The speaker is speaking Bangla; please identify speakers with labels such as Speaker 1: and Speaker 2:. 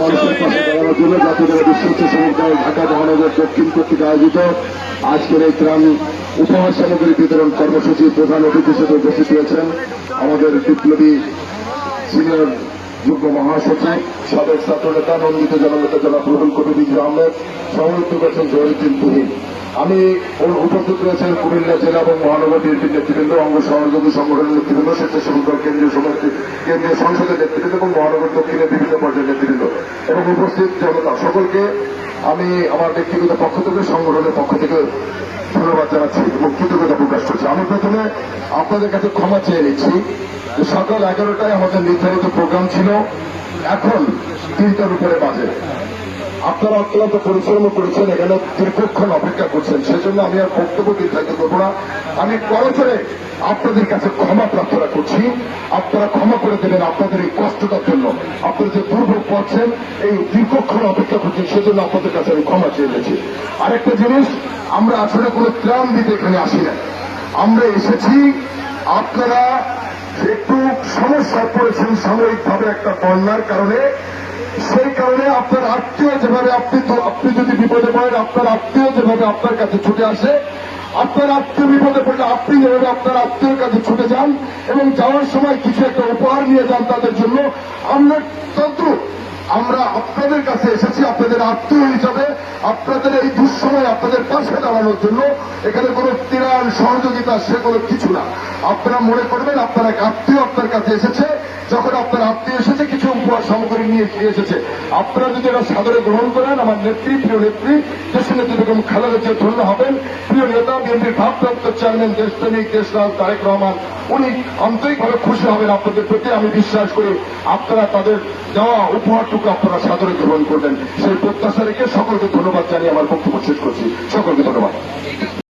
Speaker 1: মানুষের জন্য জাতীয় বিশ্বস্ত সমুদায় আয়োজিত আজকের এই ত্রাণ উপহার বিতরণ কর্মসূচির প্রধান অতিথি আমাদের বিপ্লবী সিনিয়র যুগ্ম মহাসচিব, সাবেক ছাত্র নন্দিত জননেতা জনাব রুহুল কবির তুহিন আমি উপস্থিত রয়েছেন কুমিল্লা জেলা এবং মহানগর বিএনপির নেতৃবৃন্দ, অঙ্গ সহযোগী সংগঠনের নেতৃবৃন্দ, স্বেচ্ছাসেবক কেন্দ্রীয় সমিতি কেন্দ্রীয় সংসদের নেতৃবৃন্দ এবং মহানগর দক্ষিণের বিভিন্ন পর্যায়ের নেতৃবৃন্দ এবং উপস্থিত জনতা সকলকে আমি আমার ব্যক্তিগত পক্ষ থেকে, সংগঠনের পক্ষ থেকে ধন্যবাদ জানাচ্ছি এবং কৃতজ্ঞতা প্রকাশ করছি। আমি প্রথমে আপনাদের কাছে ক্ষমা চেয়ে নিচ্ছি যে সকাল এগারোটায় আমাদের নির্ধারিত প্রোগ্রাম ছিল। এখন তিনটার উপরে বাজে। আপনারা অত্যন্ত পরিশ্রম করেছেন, এখানে দীর্ঘক্ষণ অপেক্ষা করছেন। সেজন্য আমি আর বক্তব্য দীর্ঘায়িত করব না। আমি করজোরে আপনাদের কাছে ক্ষমা প্রার্থনা করছি। আপনারা ক্ষমা করে দেবেন আপনাদের এই কষ্টটার জন্য। আপনারা যে দুর্ভোগ পাচ্ছেন, এই দীর্ঘক্ষণ অপেক্ষা করছেন, সেজন্য আপনাদের কাছে আমি ক্ষমা চেয়ে নিয়েছি। আরেকটা জিনিস, আমরা আসলে কোনো ত্রাণ দিতে এখানে আসি না আমরা এসেছি, আপনারা সমস্যায় পড়েছেন সাময়িকভাবে একটা বন্যার কারণে। সেই কারণে আপনার আত্মীয় যেভাবে আপনি আপনি যদি বিপদে পড়েন, আপনার আত্মীয় যেভাবে আপনার কাছে ছুটে আসে, আপনার আত্মীয় বিপদে পড়লে আপনি যেভাবে আপনার আত্মীয়র কাছে ছুটে যান এবং যাওয়ার সময় কিছু একটা উপহার নিয়ে যান তাদের জন্য, আমরা তন্ত্র আমরা আপনাদের কাছে এসেছি আপনাদের আত্মীয় হিসাবে, আপনাদের এই দুঃসময় আপনাদের পাশে দাঁড়ানোর জন্য। এখানে কোনো তিরান সহযোগিতা সেগুলো কিছু না। আপনারা মনে করবেন, আপনার এক আত্মীয় আপনার কাছে এসেছে। যখন আপনার আত্মীয় এসেছে উপহার সামগ্রী নিয়ে নিয়ে এসেছে। আপনারা যদি এটা সাদরে গ্রহণ করেন, আমার নেত্রী, প্রিয় নেত্রী দেশের নেত্রী বেগম খালেদা জিয়া ধন্য হবেন। প্রিয় নেতা, বিএনপির ভারপ্রাপ্ত চেয়ারম্যান, দেশপ্রেমিক দেশরাজ তারেক রহমান, উনি আন্তরিকভাবে খুশি হবেন আপনাদের প্রতি। আমি বিশ্বাস করি আপনারা তাদের দেওয়া উপহারটুকু আপনারা সাদরে গ্রহণ করবেন। সেই প্রত্যাশা রেখে সকলকে ধন্যবাদ জানিয়ে আমার বক্তব্য শেষ করছি। সকলকে ধন্যবাদ।